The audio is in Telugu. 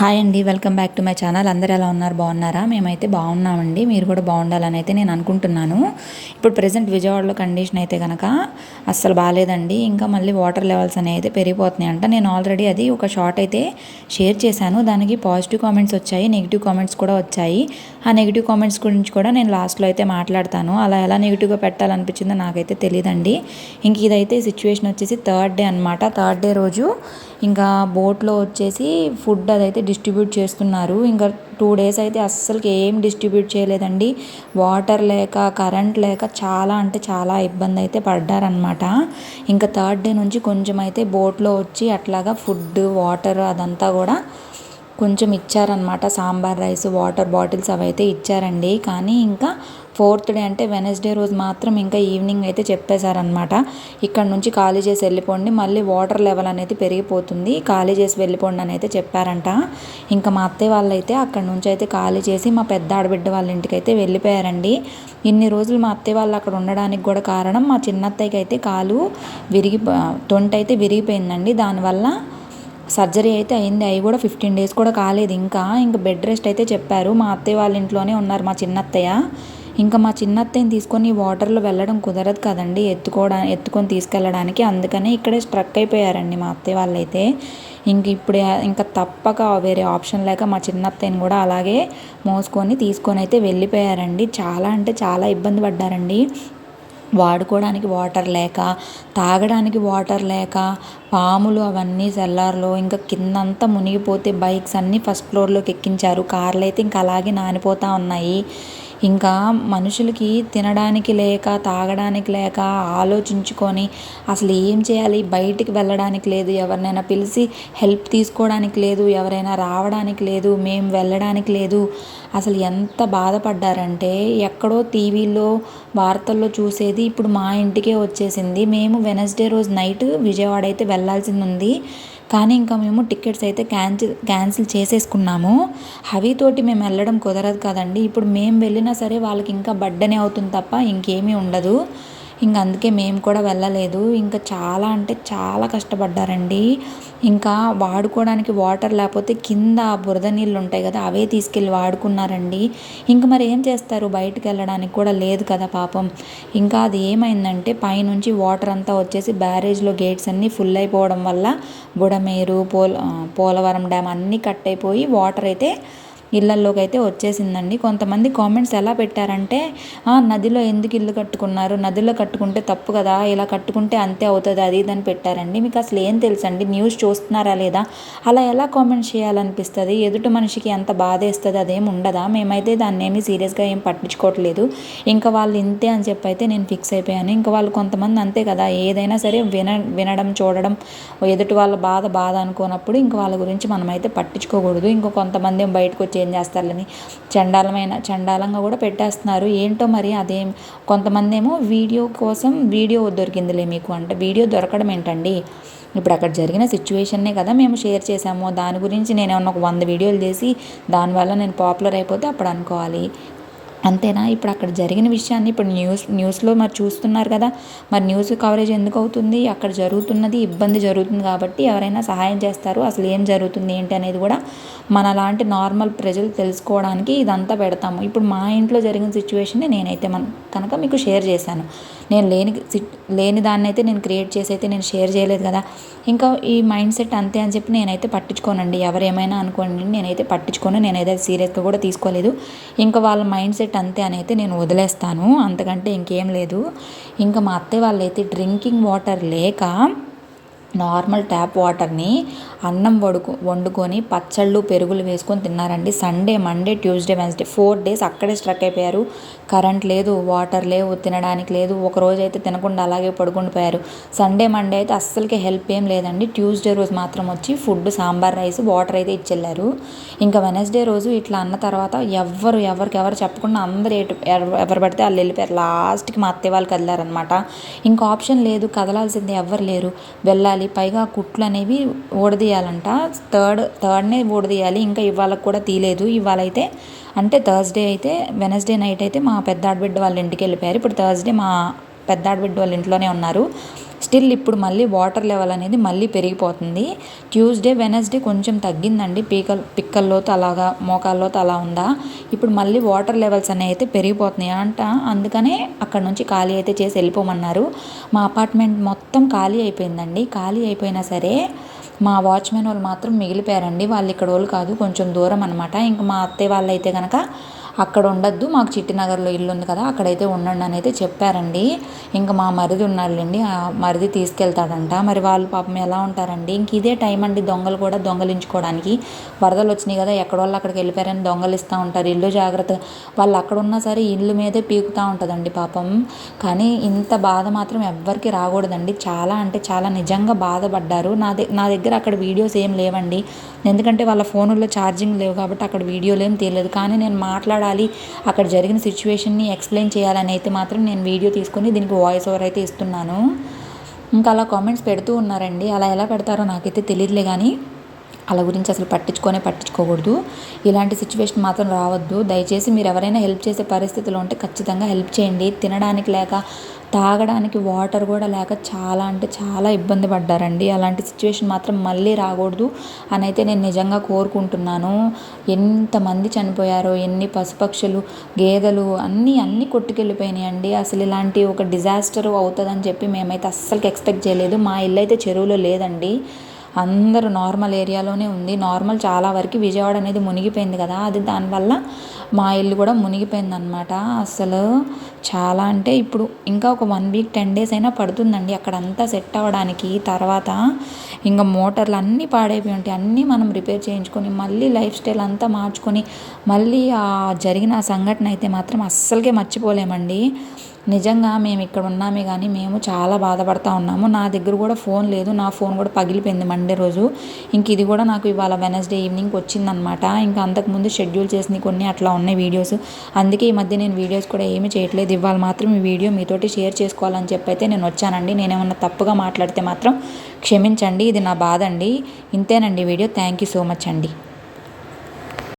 హాయ్ అండి welcome back to my channel. అందరు ఎలా ఉన్నారు? బాగున్నారా? మేమైతే బాగున్నామండి. మీరు కూడా బాగుండాలని అయితే నేను అనుకుంటున్నాను. ఇప్పుడు ప్రజెంట్ విజయవాడలో కండిషన్ అయితే కనుక అస్సలు బాగాలేదండి. ఇంకా మళ్ళీ వాటర్ లెవెల్స్ అనేవి అయితే పెరిగిపోతున్నాయి అంట. నేను ఆల్రెడీ అది ఒక షార్ట్ అయితే షేర్ చేశాను. దానికి పాజిటివ్ కామెంట్స్ వచ్చాయి నెగిటివ్ కామెంట్స్ కూడా వచ్చాయి. ఆ నెగిటివ్ కామెంట్స్ గురించి కూడా నేను లాస్ట్లో అయితే మాట్లాడతాను. అలా ఎలా నెగిటివ్గా పెట్టాలనిపించిందో నాకైతే తెలియదండి ఇంక ఇదైతే సిచ్యువేషన్ వచ్చేసి థర్డ్ డే అనమాట థర్డ్ డే రోజు ఇంకా బోట్లో వచ్చేసి ఫుడ్ అదైతే డిస్ట్రిబ్యూట్ చేస్తున్నారు. ఇంకా టూ డేస్ అయితే అస్సలు ఏం డిస్ట్రిబ్యూట్ చేయలేదండి. వాటర్ లేక కరెంట్ లేక చాలా అంటే చాలా ఇబ్బంది అయితే పడ్డారనమాట ఇంకా థర్డ్ డే నుంచి కొంచెం అయితే బోట్లో వచ్చి అట్లాగా ఫుడ్ వాటర్ అదంతా కూడా కొంచెం ఇచ్చారనమాట సాంబార్ రైస్ వాటర్ బాటిల్స్ అవి అయితే ఇచ్చారండి. కానీ ఇంకా ఫోర్త్ డే అంటే వెనస్డే రోజు మాత్రం ఇంకా ఈవినింగ్ అయితే చెప్పేశారనమాట ఇక్కడ నుంచి ఖాళీ చేసి వెళ్ళిపోండి మళ్ళీ వాటర్ లెవెల్ అనేది పెరిగిపోతుంది ఖాళీ చేసి వెళ్ళిపోండి అని అయితే చెప్పారంట. ఇంకా మా అత్తయ్య వాళ్ళైతే అక్కడ నుంచి అయితే ఖాళీ చేసి మా పెద్ద ఆడబిడ్డ వాళ్ళ ఇంటికి అయితే వెళ్ళిపోయారండి. ఇన్ని రోజులు మా అత్తయ్య వాళ్ళు అక్కడ ఉండడానికి కూడా కారణం మా చిన్నత్తయ్యకి అయితే కాలు విరిగి తొంట అయితే విరిగిపోయిందండి. దానివల్ల సర్జరీ అయితే అయింది. అవి కూడా ఫిఫ్టీన్ డేస్ కూడా కాలేదు. ఇంకా ఇంకా బెడ్ రెస్ట్ అయితే చెప్పారు. మా అత్తయ్య వాళ్ళ ఇంట్లోనే ఉన్నారు మా చిన్నత్తయ్య. ఇంకా మా చిన్నత్తయ్యని తీసుకొని వాటర్లో వెళ్ళడం కుదరదు కదండి. ఎత్తుకోవడా ఎత్తుకొని తీసుకెళ్ళడానికి. అందుకనే ఇక్కడే స్ట్రక్ అయిపోయారండి మా అత్తయ్య వాళ్ళైతే. ఇంక ఇప్పుడు ఇంకా తప్పక వేరే ఆప్షన్ లేక మా చిన్నత్తయ్యని కూడా అలాగే మోసుకొని తీసుకొని అయితే వెళ్ళిపోయారండి. చాలా అంటే చాలా ఇబ్బంది పడ్డారండి. వాడుకోవడానికి వాటర్ లేక తాగడానికి వాటర్ లేక పాములు అవన్నీ సెల్లార్లో ఇంకా కిందంతా మునిగిపోతే బైక్స్ అన్నీ ఫస్ట్ ఫ్లోర్లోకి ఎక్కించారు. కార్లు అయితే ఇంకా అలాగే నానిపోతూ ఉన్నాయి. ఇంకా మనుషులకి తినడానికి లేక తాగడానికి లేక ఆలోచించుకొని అసలు ఏం చేయాలి? బయటికి వెళ్ళడానికి లేదు. ఎవరినైనా పిలిచి హెల్ప్ తీసుకోవడానికి లేదు. ఎవరైనా రావడానికి లేదు. మేము వెళ్ళడానికి లేదు. అసలు ఎంత బాధపడ్డారంటే ఎక్కడో టీవీలో వార్తల్లో చూసేది ఇప్పుడు మా ఇంటికే వచ్చేసింది. మేము వెనస్డే రోజు నైట్ విజయవాడ అయితే వెళ్ళాల్సింది ఉంది. కానీ ఇంకా మేము టికెట్స్ అయితే క్యాన్సిల్ క్యాన్సిల్ చేసేసుకున్నాము. హవీతోటి మేము వెళ్ళడం కుదరదు కదండి. ఇప్పుడు మేము వెళ్ళినా సరే వాళ్ళకి ఇంకా బడ్డనే అవుతుంది తప్ప ఇంకేమీ ఉండదు. ఇంక అందుకే మేము కూడా వెళ్ళలేదు. ఇంకా చాలా అంటే చాలా కష్టపడ్డారండి. ఇంకా వాడుకోవడానికి వాటర్ లేకపోతే కింద బురద నీళ్ళు ఉంటాయి కదా అవే తీసుకెళ్ళి వాడుకున్నారండి. ఇంకా మరి ఏం చేస్తారు? బయటకు వెళ్ళడానికి కూడా లేదు కదా పాపం. ఇంకా అది ఏమైందంటే పైనుంచి వాటర్ అంతా వచ్చేసి బ్యారేజ్లో గేట్స్ అన్నీ ఫుల్ అయిపోవడం వల్ల బుడమేరు పోల పోలవరం డ్యామ్ అన్నీ కట్ అయిపోయి వాటర్ అయితే ఇళ్ళల్లోకి అయితే వచ్చేసిందండి. కొంతమంది కామెంట్స్ ఎలా పెట్టారంటే నదిలో ఎందుకు ఇల్లు కట్టుకున్నారు? నదిలో కట్టుకుంటే తప్పు కదా ఇలా కట్టుకుంటే అంతే అవుతుంది అది ఇదని పెట్టారండి. మీకు అసలు ఏం తెలుసండి? న్యూస్ చూస్తున్నారా లేదా? అలా ఎలా కామెంట్ చేయాలనిపిస్తుంది? ఎదుటి మనిషికి ఎంత బాధ వేస్తుంది? అదేం ఉండదా? మేమైతే దాన్ని ఏమి సీరియస్గా ఏం పట్టించుకోవట్లేదు. ఇంకా వాళ్ళు ఇంతే అని చెప్పి అయితే నేను ఫిక్స్ అయిపోయాను. ఇంకా వాళ్ళు కొంతమంది అంతే కదా ఏదైనా సరే విన వినడం చూడడం ఎదుటి వాళ్ళ బాధ బాధ అనుకోనప్పుడు ఇంకా వాళ్ళ గురించి మనమైతే పట్టించుకోకూడదు. ఇంకా కొంతమంది బయటకు వచ్చి ఏం చేస్తారని చండాలమైన చండాలంగా కూడా పెట్టేస్తున్నారు. ఏంటో మరి అదేం కొంతమంది ఏమో వీడియో కోసం వీడియో దొరికిందిలే మీకు అంటే. వీడియో దొరకడం ఏంటండి? ఇప్పుడు అక్కడ జరిగిన సిచ్యువేషన్నే కదా మేము షేర్ చేసాము దాని గురించి నేను ఏమన్నా ఒక వంద వీడియోలు చేసి దానివల్ల నేను పాపులర్ అయిపోతే అప్పుడు అనుకోవాలి. అంతేనా? ఇప్పుడు అక్కడ జరిగిన విషయాన్ని ఇప్పుడు న్యూస్ న్యూస్లో మరి చూస్తున్నారు కదా మరి న్యూస్ కవరేజ్ ఎందుకు అవుతుంది? అక్కడ జరుగుతున్నది ఇబ్బంది జరుగుతుంది కాబట్టి ఎవరైనా సహాయం చేస్తారు. అసలు ఏం జరుగుతుంది ఏంటి అనేది కూడా మన లాంటి నార్మల్ ప్రజలు తెలుసుకోవడానికి ఇదంతా పెడతాము. ఇప్పుడు మా ఇంట్లో జరిగిన సిచ్యువేషన్ని నేనైతే మన కనుక మీకు షేర్ చేశాను. నేను లేని లేని దాన్ని అయితే నేను క్రియేట్ చేసి అయితే నేను షేర్ చేయలేదు కదా. ఇంకా ఈ మైండ్ సెట్ అంతే అని చెప్పి నేనైతే పట్టించుకోనండి. ఎవరు ఏమైనా అనుకోండి నేనైతే పట్టించుకోను. నేనైతే సీరియస్గా కూడా తీసుకోలేదు. ఇంకా వాళ్ళ మైండ్ సెట్ అంతే అని అయితే నేను వదిలేస్తాను. అంతకంటే ఇంకేం లేదు. ఇంకా మా అత్తయ్య వాళ్ళైతే డ్రింకింగ్ వాటర్ లేక నార్మల్ ట్యాప్ వాటర్ని అన్నం వడుకు వండుకొని పచ్చళ్ళు పెరుగులు వేసుకొని తిన్నారండి. Sunday Monday Tuesday Wednesday four days అక్కడే స్ట్రక్ అయిపోయారు. కరెంట్ లేదు వాటర్ లేవు తినడానికి లేదు. ఒక రోజు అయితే తినకుండా అలాగే పడుకుండిపోయారు సండే మండే అయితే అస్సలకి హెల్ప్ ఏం లేదండి. ట్యూస్డే రోజు మాత్రం వచ్చి ఫుడ్ సాంబార్ రైస్ వాటర్ అయితే ఇచ్చెళ్ళారు. ఇంకా వెనస్డే రోజు ఇట్లా అన్న తర్వాత ఎవ్వరు ఎవరికి ఎవరు చెప్పకుండా అందరు ఎటు ఎవరు పడితే వాళ్ళు వెళ్ళిపోయారు. లాస్ట్కి మా అత్తయ్య వాళ్ళు కదిలారనమాట ఇంకా ఆప్షన్ లేదు కదలాల్సింది ఎవ్వరు లేరు. వెళ్ళాలి పైగా కుట్లు అనేవి ఊడదీయాలంట థర్డ్ థర్డ్నే ఊడదీయాలి ఇంకా ఇవాళ కూడా తీయలేదు. ఇవాళ అయితే అంటే థర్స్డే అయితే వెనస్డే నైట్ అయితే మా పెద్ద ఆడబిడ్డ వాళ్ళ ఇంటికి వెళ్ళిపోయారు. ఇప్పుడు థర్స్డే మా పెద్ద ఆడబిడ్డ వాళ్ళ ఇంట్లోనే ఉన్నారు. స్టిల్ ఇప్పుడు మళ్ళీ వాటర్ లెవెల్ అనేది మళ్ళీ పెరిగిపోతుంది. ట్యూస్డే వెనస్డే కొంచెం తగ్గిందండి. పీకల్ పిక్కల్లోతో అలాగా మోకాల్లోతో అలా ఉందా? ఇప్పుడు మళ్ళీ వాటర్ లెవెల్స్ అనేవి అయితే పెరిగిపోతున్నాయి అంట. అందుకనే అక్కడ నుంచి ఖాళీ అయితే చేసి వెళ్ళిపోమన్నారు. మా అపార్ట్మెంట్ మొత్తం ఖాళీ అయిపోయిందండి. ఖాళీ అయిపోయినా సరే మా వాచ్మెన్ వాళ్ళు మాత్రం మిగిలిపోయారండి. వాళ్ళు ఇక్కడ వాళ్ళు కాదు కొంచెం దూరం అనమాట ఇంకా మా అత్తయ్య వాళ్ళు అయితే కనుక అక్కడ ఉండద్దు మాకు చిట్టినగర్లో ఇల్లు ఉంది కదా అక్కడైతే ఉండండి అని అయితే చెప్పారండి. ఇంకా మా మరిది ఉన్నాళ్ళండి ఆ మరిది తీసుకెళ్తాడంట. మరి వాళ్ళు పాపం ఎలా ఉంటారండి? ఇంక ఇదే టైం అండి దొంగలు కూడా దొంగలించుకోవడానికి. వరదలు వచ్చినాయి కదా ఎక్కడ వాళ్ళు అక్కడికి వెళ్ళిపోయారని దొంగలిస్తూ ఉంటారు. ఇల్లు జాగ్రత్త వాళ్ళు అక్కడ ఉన్నా సరే ఇల్లు మీదే పీకుతూ ఉంటుందండి పాపం. కానీ ఇంత బాధ మాత్రం ఎవ్వరికి రాకూడదండి. చాలా అంటే చాలా నిజంగా బాధపడ్డారు. నా దగ్గర నా దగ్గర అక్కడ వీడియోస్ ఏం లేవండి. ఎందుకంటే వాళ్ళ ఫోనుల్లో ఛార్జింగ్ లేవు కాబట్టి అక్కడ వీడియోలు ఏం తెలియదు కానీ నేను మాట్లాడాలి. అక్కడ జరిగిన సిచ్యువేషన్ని ఎక్స్ప్లెయిన్ చేయాలని అయితే మాత్రం నేను వీడియో తీసుకొని దీనికి వాయిస్ ఓవర్ అయితే ఇస్తున్నాను. ఇంకా అలా కామెంట్స్ పెడుతూ ఉన్నారండి. అలా ఎలా పెడతారో నాకైతే తెలియదులే కానీ అలా గురించి అసలు పట్టించుకొనే పట్టించుకోకూడదు. ఇలాంటి సిచ్యువేషన్ మాత్రం రావద్దు. దయచేసి మీరు ఎవరైనా హెల్ప్ చేసే పరిస్థితిలో ఉంటే ఖచ్చితంగా హెల్ప్ చేయండి. తినడానికి లేక తాగడానికి వాటర్ కూడా లేక చాలా అంటే చాలా ఇబ్బంది పడ్డారండి. అలాంటి సిచ్యువేషన్ మాత్రం మళ్ళీ రాకూడదు అని అయితే నేను నిజంగా కోరుకుంటున్నాను. ఎంతమంది చనిపోయారో ఎన్ని పశుపక్షులు గేదెలు అన్నీ అన్నీ కొట్టుకెళ్ళిపోయినాయండి. అసలు ఇలాంటి ఒక డిజాస్టర్ అవుతుందని చెప్పి మేమైతే అస్సలు ఎక్స్పెక్ట్ చేయలేదు. మా ఇల్లు అయితే చెరువులో లేదండి. అందరూ నార్మల్ ఏరియాలోనే ఉంది. నార్మల్ చాలా వరకు విజయవాడ అనేది మునిగిపోయింది కదా. అది దానివల్ల మా ఇల్లు కూడా మునిగిపోయింది అనమాట అసలు చాలా అంటే ఇప్పుడు ఇంకా ఒక వన్ వీక్ టెన్ డేస్ అయినా పడుతుందండి. అక్కడ అంతా సెట్ అవ్వడానికి తర్వాత ఇంకా మోటార్లు అన్నీ పాడైపోయి ఉంటాయి. అన్నీ మనం రిపేర్ చేయించుకొని మళ్ళీ లైఫ్ స్టైల్ అంతా మార్చుకొని మళ్ళీ ఆ జరిగిన సంఘటన అయితే మాత్రం అస్సలకే మర్చిపోలేమండి. నిజంగా మేము ఇక్కడ ఉన్నామే కానీ మేము చాలా బాధపడతా ఉన్నాము. నా దగ్గర కూడా ఫోన్ లేదు. నా ఫోన్ కూడా పగిలిపోయింది మండే రోజు. ఇంక ఇది కూడా నాకు ఇవాళ వెనస్డే ఈవినింగ్ వచ్చిందనమాట ఇంకా అంతకుముందు షెడ్యూల్ చేసిన కొన్ని అట్లా ఉన్నాయి వీడియోస్ అందుకే ఈ మధ్య నేను వీడియోస్ కూడా ఏమీ చేయట్లేదు. ఇవాళ మాత్రం ఈ వీడియో మీతోటి షేర్ చేసుకోవాలని చెప్పి అయితే నేను వచ్చానండి. నేనేమన్నా తప్పుగా మాట్లాడితే మాత్రం క్షమించండి. ఇది నా బాధ అండి. ఇంతేనండి video. Thank you so much అండి.